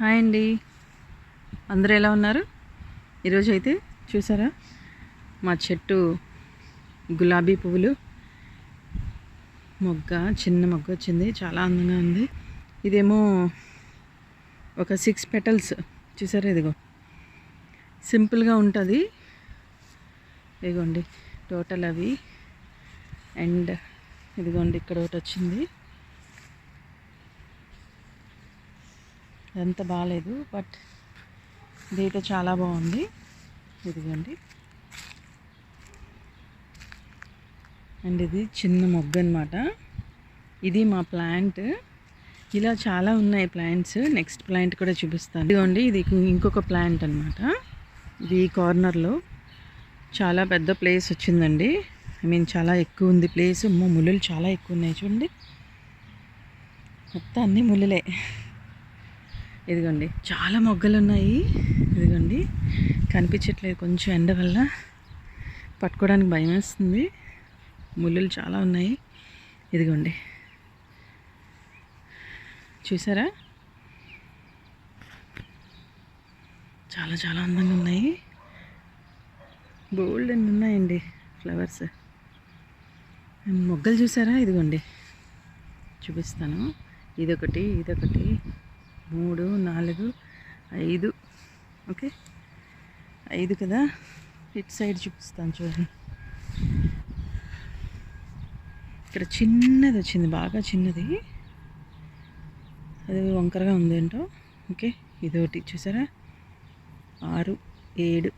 Hi అండి. అందరూ ఎలా ఉన్నారు? ఈరోజు అయితే చూసారా? మా చెట్టు గులాబీ పువ్వులు. మొగ్గ చిన్న మొగ్గ వచ్చింది. చాలా అందంగా ఉంది. ఇదేమో ఒక సిక్స్ పెటల్స్. చూసారా ఇదిగో? సింపుల్గా ఉంటుంది. ఇదిగోండి టోటల్ అవి. అండ్ ఇదిగోండి ఇక్కడ ఒకటి వచ్చింది. ఎంత బాగాలేదు బట్ ఇదైతే చాలా బాగుంది. ఇదిగోండి. అండ్ ఇది చిన్న మొగ్గ అనమాట ఇది మా ప్లాంట్. ఇలా చాలా ఉన్నాయి ప్లాంట్స్. నెక్స్ట్ ప్లాంట్ కూడా చూపిస్తాను. ఇదిగోండి ఇది ఇంకొక ప్లాంట్ అనమాట ఇది ఈ కార్నర్లో. చాలా పెద్ద ప్లేస్ వచ్చిందండి. ఐ మీన్ చాలా ఎక్కువ ఉంది ప్లేస్. అమ్మో చాలా ఎక్కువ ఉన్నాయి చూడండి. మొత్తం అన్నీ ముళ్ళులే. ఇదిగోండి చాలా మొగ్గలు ఉన్నాయి ఇదిగోండి కనిపించట్లేదు కొంచెం ఎండ వల్ల. పట్టుకోవడానికి భయం వేస్తుంది. ముళ్ళులు చాలా ఉన్నాయి. ఇదిగోండి. చూసారా? చాలా చాలా అందంగా ఉన్నాయి. బోల్డ్ అని ఉన్నాయండి ఫ్లవర్స్. మొగ్గలు చూసారా? ఇదిగోండి. చూపిస్తాను. ఇదొకటి ఇదొకటి. మూడు నాలుగు ఐదు. ఓకే? ఐదు కదా? ఇటు సైడ్ చూపిస్తాను చూడండి. ఇక్కడ చిన్నది వచ్చింది బాగా చిన్నది. అది వంకరగా ఉందేంటో? ఓకే? ఇది ఒకటి చూసారా? ఆరు ఏడు.